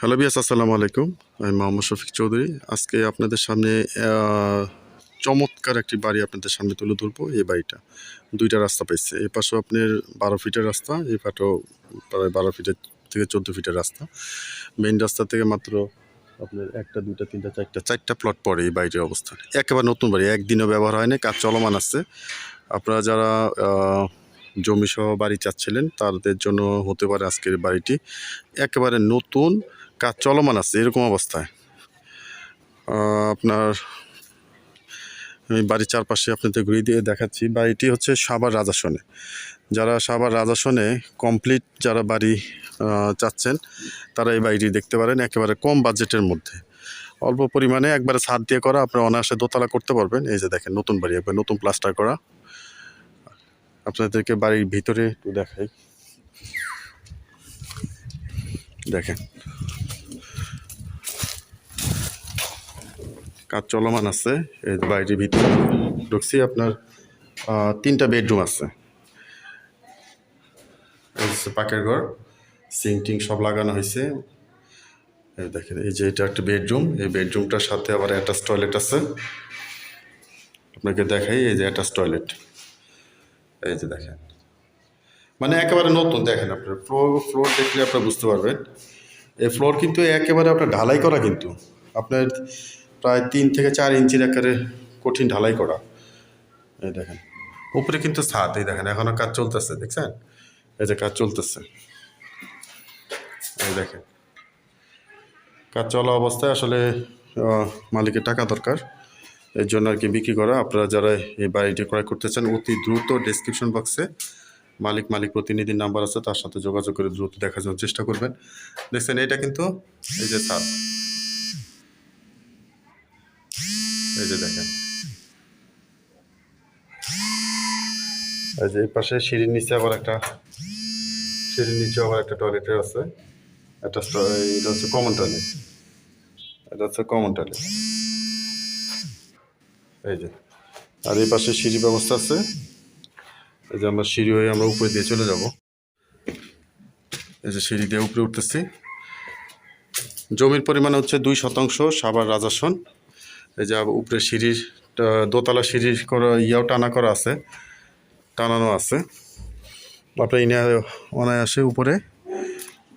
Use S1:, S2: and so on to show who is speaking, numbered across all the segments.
S1: Hello বিয়াস আসসালামু আলাইকুম। আমি মোহাম্মদ শফিক চৌধুরী। আজকে আপনাদের সামনে চমৎকার একটি বাড়ি আপনাদের সামনে তুলে ধরবো। এই বাড়িটা দুইটা রাস্তা পাইছে এই পাশেও আপনার বারো ফিটের রাস্তা এই পাটেও প্রায় বারো ফিটের থেকে চোদ্দ ফিটের রাস্তা। মেইন রাস্তা থেকে মাত্র আপনার একটা দুইটা তিনটা চারটা চারটা প্লট পড়ে এই বাড়িটির অবস্থান। একেবারে নতুন বাড়ি একদিনও ব্যবহার হয়নি কাজ চলমান আছে। আপনারা যারা আহ, জমি সহ বাড়ি চাচ্ছিলেন তাদের জন্য হতে পারে আজকের বাড়িটি। একেবারে নতুন কাজ চলমান আছে, এরকম অবস্থায়। আপনার আমি বাড়ির চারপাশে আপনাদের ঘুরিয়ে দিয়ে দেখাচ্ছি বাড়িটি হচ্ছে সাভার রাজাসনে। যারা সাভার রাজাসনে কমপ্লিট যারা বাড়ি চাচ্ছেন, তারা এই বাড়িটি দেখতে পারেন একেবারে কম বাজেটের মধ্যে। অল্প পরিমাণে একবারে ছাদ দিয়ে করা, আপনারা অনায়াসে দোতলা করতে পারবেন। এই যে দেখেন, নতুন বাড়ি, একবার নতুন প্লাস্টার করা। আপনাদেরকে বাড়ির ভিতরে একটু দেখাই। দেখেন কাজ চলমান আছে, এই বাড়িটির ভিতরে। ঢুকছি, আপনার তিনটা বেডরুম আছে। পাকের ঘর সিং টিং সব লাগানো হয়েছে। দেখেন, এই যে এটা একটা বেডরুম, এই বেডরুমটার সাথে আবার অ্যাটাচ টয়লেট আছে। আপনাকে দেখাই, এই যে অ্যাটাচ টয়লেট। এই যে দেখেন। মানে একেবারে নতুন, দেখেন আপনার ফ্লোর ফ্লোর দেখলে আপনারা বুঝতে পারবেন। এই ফ্লোর কিন্তু একেবারে আপনার ঢালাই করা কিন্তু। আপনার প্রায় তিন থেকে চার ইঞ্চির একেবারে কঠিন ঢালাই করা। এই দেখেন। উপরে কিন্তু ছাদ, এই দেখেন এখনও কাজ চলতেছে, দেখছেন? এই যে কাজ চলতেছে। এই দেখেন। কাজ চলা অবস্থায় আসলে মালিকের টাকা দরকার। এর জন্য আর কি বিক্রি করা। আপনারা যারা এই বাড়িটি ক্রয় করতে চান, অতি দ্রুত ডেসক্রিপশন বক্সে মালিক মালিক প্রতিনিধির নাম্বার আছে, তার সাথে যোগাযোগ করে দ্রুত দেখার জন্য চেষ্টা করবেন। দেখছেন, এটা কিন্তু এই যে ছাদ। এই যে দেখেন। এই যে এই পাশে সিঁড়ির নিচে আবার একটা, সিঁড়ির নিচে আবার একটা টয়লেটের আছে। একটা এটা হচ্ছে কমন টয়লেট এটা হচ্ছে কমন টয়লেট এই যে। আর এই পাশে সিঁড়ি ব্যবস্থা আছে। এই যে আমরা সিঁড়ি হয়ে আমরা উপরে দিয়ে চলে যাব। এই যে সিঁড়ি দিয়ে উপরে উঠতেছি। জমির পরিমাণ হচ্ছে দুই শতাংশ সাবার রাজাসন। এই যে উপরে সিঁড়ির দোতলা সিঁড়ির করা ইয়াও টানা করা আছে, টানানো আছে। আপনার ইনে অনায়াসে উপরে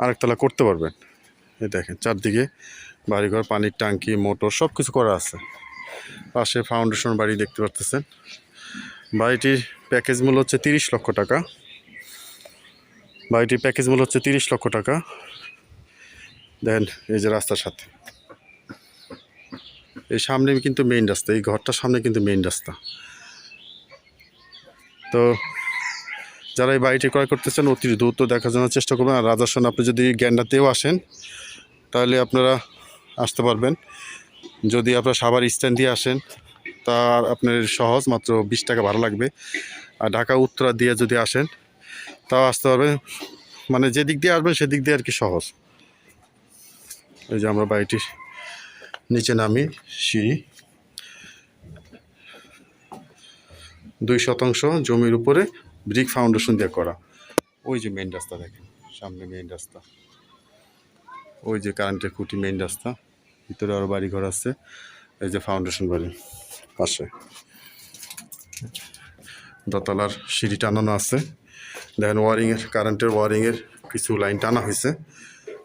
S1: আরেকতলা করতে পারবেন। এই দেখেন, চারদিকে বাড়িঘর, পানির ট্যাঙ্কি, মোটর সব কিছু করা আছে। পাশে ফাউন্ডেশন বাড়ি দেখতে পাচ্ছেন বাড়িটির প্যাকেজ মূল্য হচ্ছে তিরিশ লক্ষ টাকা। বাড়িটির প্যাকেজ মূল্য হচ্ছে তিরিশ লক্ষ টাকা। দেন, এই যে রাস্তার সাথে। এই সামনে কিন্তু মেইন রাস্তা, এই ঘরটার সামনে কিন্তু মেইন রাস্তা। তো যারা এই বাড়িটি ক্রয় করতে চান অতি দ্রুত দেখার জন্য চেষ্টা করবেন। আর রাজাসন আপনি যদি গ্যান্ডাতেও আসেন, তাহলে আপনারা আসতে পারবেন। যদি আপনার সাভার স্ট্যান্ড দিয়ে আসেন, তার আপনার সহজ মাত্র বিশ টাকা ভাড়া লাগবে। আর ঢাকা উত্তরা দিয়ে যদি আসেন, তাও আসতে পারবেন। মানে যেদিক দিয়ে আসবেন, সেদিক দিয়ে আর কি সহজ। এই যে আমরা বাড়িটির নিচে নামি, সিঁড়ি। দুই শতাংশ জমির উপরে ব্রিক ফাউন্ডেশন দিয়ে করা। ওই যে মেন রাস্তা দেখেন, সামনে মেইন রাস্তা। ওই যে কারেন্টের খুঁটি মেন রাস্তা। ভিতরে আরও বাড়ি ঘর আছে। এই যে ফাউন্ডেশন বাড়ি, পাশে। দোতলার সিঁড়ি টানানো আছে। দেখেন ওয়ারিংয়ের কারেন্টের ওয়ারিংয়ের কিছু লাইন টানা হয়েছে।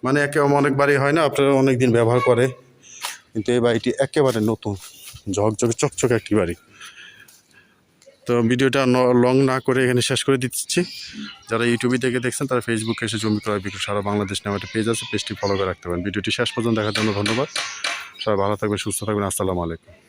S1: মানে একে অনেক বাড়ি হয় না, আপনারা অনেক দিন ব্যবহার করে। কিন্তু এই বাড়িটি একেবারে নতুন, ঝকঝকে, চকচকে একটি বাড়ি। তো ভিডিওটা লং না করে এখানে শেষ করে দিচ্ছি। যারা ইউটিউবে দেখে দেখছেন, তারা ফেসবুকে এসে জমি ক্রয় বিক্রি, সারা বাংলাদেশ নামে একটা পেজ আছে পেজটি ফলো করে রাখতে পারেন। ভিডিওটি শেষ পর্যন্ত দেখার জন্য ধন্যবাদ। সবাই ভালো থাকবেন, সুস্থ থাকবেন। আসসালামু আলাইকুম।